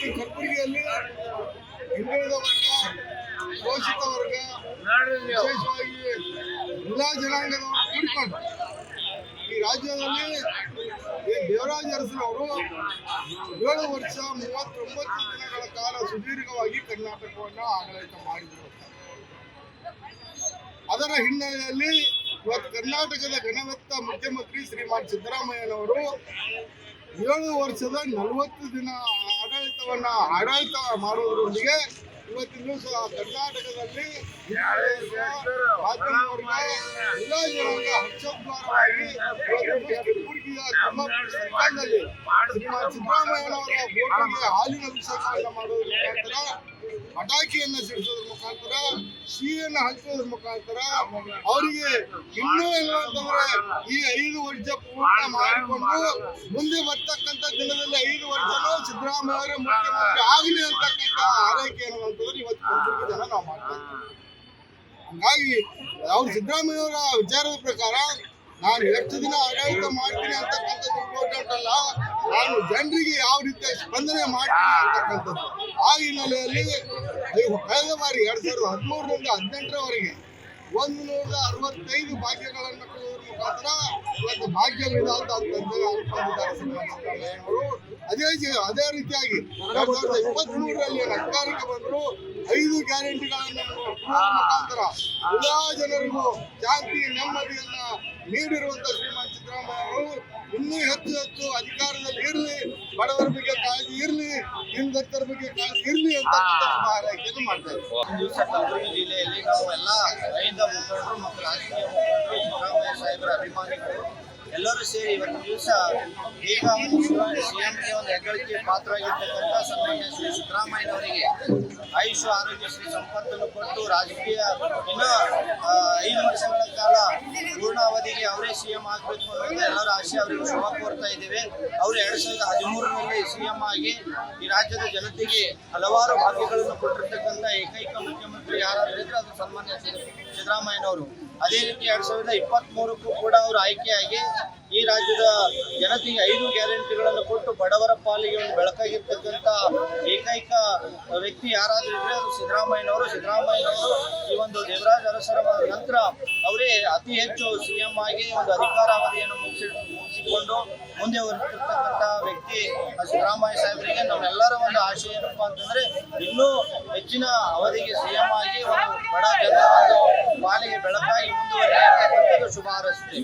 ಹಿಂದುಳಿದ ವರ್ಗ ಶೋಷಿತ ವರ್ಗ, ವಿಶೇಷವಾಗಿ ಎಲ್ಲ ಜನಾಂಗದವರು ಕೂಡಿಕೊಂಡು ಈ ರಾಜ್ಯದಲ್ಲಿ ಈ ದೇವರಾಜ ಅರಸನವರು ಏಳು ವರ್ಷ ಮೂವತ್ತೊಂಬತ್ತು ದಿನಗಳ ಕಾಲ ಸುದೀರ್ಘವಾಗಿ ಕರ್ನಾಟಕವನ್ನು ಆಡಳಿತ ಮಾಡಿದರು. ಅದರ ಹಿನ್ನೆಲೆಯಲ್ಲಿ ಇವತ್ತು ಕರ್ನಾಟಕದ ಘನವತ್ತ ಮುಖ್ಯಮಂತ್ರಿ ಶ್ರೀಮಾನ್ ಸಿದ್ದರಾಮಯ್ಯನವರು ಏಳು ವರ್ಷದ ನಲವತ್ತು ದಿನ ಆಡಳಿತವನ್ನ ಆಡಳಿತ ಮಾಡುವುದರೊಂದಿಗೆ ಇವತ್ತಿನ ಸಹ ಕರ್ನಾಟಕದಲ್ಲಿ ಮಾಧ್ಯಮ ಎಲ್ಲ ಸರ್ಕಾರದಲ್ಲಿ ಶ್ರೀಮಾನ್ ಸಿದ್ದರಾಮಯ್ಯನವರ ಹಾಲಿನ ಅಭಿಷೇಕವನ್ನು ಮಾಡುವುದರ ಮುಖಾಂತರ ಪಟಾಕಿಯನ್ನು ಸಿಡಿಸೋದ್ರ ಮುಖಾಂತರ ಸಿಹಿಯನ್ನು ಹಂಚೋದ್ರ ಮುಖಾಂತರ ಅವರಿಗೆ ಇನ್ನೂ ಇಲ್ಲ ಅಂತಂದ್ರೆ ಈ ಐದು ವರ್ಷ ಪೂರ್ಣ ಮಾಡಿಕೊಂಡು ಮುಂದೆ ಬರ್ತಕ್ಕಂಥ ದಿನದಲ್ಲಿ ಐದು ವರ್ಷನೂ ಸಿದ್ದರಾಮಯ್ಯ ಅವರೇ ಮುಖ್ಯಮಂತ್ರಿ ಆಗಲಿ ಅಂತಕ್ಕಂಥ ಆರೈಕೆ ಅನ್ನುವಂಥದ್ದು ಇವತ್ತು ಕಲಬುರಗಿ ಜನ ನಾವು ಮಾಡ್ತಾ ಇದ್ದೀವಿ. ಹಂಗಾಗಿ ಅವ್ರು ಸಿದ್ದರಾಮಯ್ಯ ಅವರ ವಿಚಾರದ ಪ್ರಕಾರ ನಾನು ಎಷ್ಟು ದಿನ ಆಡಳಿತ ಮಾಡ್ತೀನಿ ಅಂತಕ್ಕಂಥದ್ದು ಇಂಪಾರ್ಟೆಂಟ್ ಅಲ್ಲ. ನಾನು ಜನರಿಗೆ ಯಾವ ರೀತಿಯ ಸ್ಪಂದನೆ ಮಾಡ್ತೀನಿ ಅಂತಕ್ಕಂಥದ್ದು. ಆ ಹಿನ್ನೆಲೆಯಲ್ಲಿ ಕಳೆದ ಬಾರಿ ಎರಡ್ ಸಾವಿರದ ಹದಿಮೂರರಿಂದ ಹದಿನೆಂಟರವರೆಗೆ ಒಂದು ನೂರ ಅರವತ್ತೈದು ಭಾಗ್ಯಗಳನ್ನು ಮುಖಾಂತರ ಇವತ್ತು ಭಾಗ್ಯವಿಲ್ಲ ಅಂತ ಸಿದ್ದರಾಮಯ್ಯನವರು ಅದೇ ಅದೇ ರೀತಿಯಾಗಿ ಎರಡ್ ಸಾವಿರದ ಇಪ್ಪತ್ತ್ ಮೂರರಲ್ಲಿ ಅಧಿಕಾರಕ್ಕೆ ಬಂದರು ಐದು ಗ್ಯಾರಂಟಿಗಳನ್ನು ಮುಖಾಂತರ ಎಲ್ಲಾ ಜನರಿಗೂ ಶಾಂತಿ ನೆಮ್ಮದಿಯನ್ನ ನೀಡಿರುವಂತ ಶ್ರೀಮಾನ್ ಸಿದ್ದರಾಮಯ್ಯ ಅವರು ಇನ್ನೂ ಹೆಚ್ಚು ಹೆಚ್ಚು ಅಧಿಕಾರದಲ್ಲಿ ಇರಲಿ ಬಡವರ ಬಗ್ಗೆ ಕಾಳಜಿ ಇರಲಿ ಹಿಂದಕ್ತರ ಬಗ್ಗೆ ಕಾಳಜಿ ಇರಲಿ ಅಂತ ಆರೈಕೆಯನ್ನು ಮಾಡ್ತಾ ದಿವಸ ಕಲಬುರಗಿ ಜಿಲ್ಲೆಯಲ್ಲಿ ನಾವು ರಾಜಕೀಯ ಅಭಿಮಾನಿಗಳು ಎಲ್ಲರೂ ಸೇರಿ ಇವತ್ತು ದಿವಸ ಈಗ ಸಿಎಂಗೆ ಒಂದು ಹೆಗ್ಗಳಿಕೆ ಪಾತ್ರವಾಗಿರ್ತಕ್ಕಂಥ ಸನ್ಮಾನ್ಯ ಶ್ರೀ ಸಿದ್ದರಾಮಯ್ಯನವರಿಗೆ ಆಯುಷ್ ಆರೋಗ್ಯ ಶ್ರೀ ಸಂಪತ್ತನ್ನು ಕೊಟ್ಟು ರಾಜಕೀಯ ಇನ್ನೂ ಐದು ವರ್ಷಗಳ ಸಿಎಂ ಆಗಬೇಕು ಅನ್ನೋದು ಎಲ್ಲರ ಆಸೆ, ಅವರಿಗೆ ಶುಭ ಕೋರ್ತಾ ಇದ್ದೇವೆ. ಅವರು ಎರಡು ಸಾವಿರದ ಹದಿಮೂರರಲ್ಲಿ ಸಿಎಂ ಆಗಿ ಈ ರಾಜ್ಯದ ಜನತೆಗೆ ಹಲವಾರು ಭಾಗ್ಯಗಳನ್ನು ಕೊಟ್ಟಿರ್ತಕ್ಕಂಥ ಏಕೈಕ ಮುಖ್ಯಮಂತ್ರಿ ಯಾರಾದರೂ ಇದ್ರೆ ಅದು ಸನ್ಮಾನ್ಯ ಸಿದ್ದರಾಮಯ್ಯನವರು. ಅದೇ ರೀತಿ ಎರಡ್ ಸಾವಿರದ ಇಪ್ಪತ್ತ್ ಮೂರಕ್ಕೂ ಕೂಡ ಅವರು ಆಯ್ಕೆಯಾಗಿ ಈ ರಾಜ್ಯದ ಜನತೆಗೆ ಐದು ಗ್ಯಾರಂಟಿಗಳನ್ನು ಕೊಟ್ಟು ಬಡವರ ಪಾಲಿಗೆ ಒಂದು ಬೆಳಕಾಗಿರ್ತಕ್ಕಂಥ ಏಕೈಕ ವ್ಯಕ್ತಿ ಯಾರಾದರೂ ಇದ್ರೆ ಅದು ಸಿದ್ದರಾಮಯ್ಯನವರು. ಸಿದ್ದರಾಮಯ್ಯನವರು ಈ ಒಂದು ದೇವರಾಜ ಅರಸರ ನಂತರ ಅವರೇ ಅತಿ ಹೆಚ್ಚು ಸಿಎಂ ಆಗಿ ಒಂದು ಅಧಿಕಾರ ಅವಧಿಯನ್ನು ಮುಗಿಸಿ ಮುಗಿಸಿಕೊಂಡು ಮುಂದೆ ಹೊರಟಿರ್ತಕ್ಕಂಥ ವ್ಯಕ್ತಿ ಸಿದ್ದರಾಮಯ್ಯ ಸಾಹೇಬರಿಗೆ ನಮ್ಮೆಲ್ಲರ ಒಂದು ಆಶಯ ಏನಪ್ಪಾ ಅಂತಂದ್ರೆ ಇನ್ನೂ ಹೆಚ್ಚಿನ ಅವಧಿಗೆ ಸಿಎಂ ಆಗಿ ಒಂದು ಬಡ ಜನರ ಒಂದು ಪಾಲಿಗೆ ಬೆಳಕಾಗಿ ಮುಂದುವರಿಯತಕ್ಕಂಥದ್ದು ಶುಭ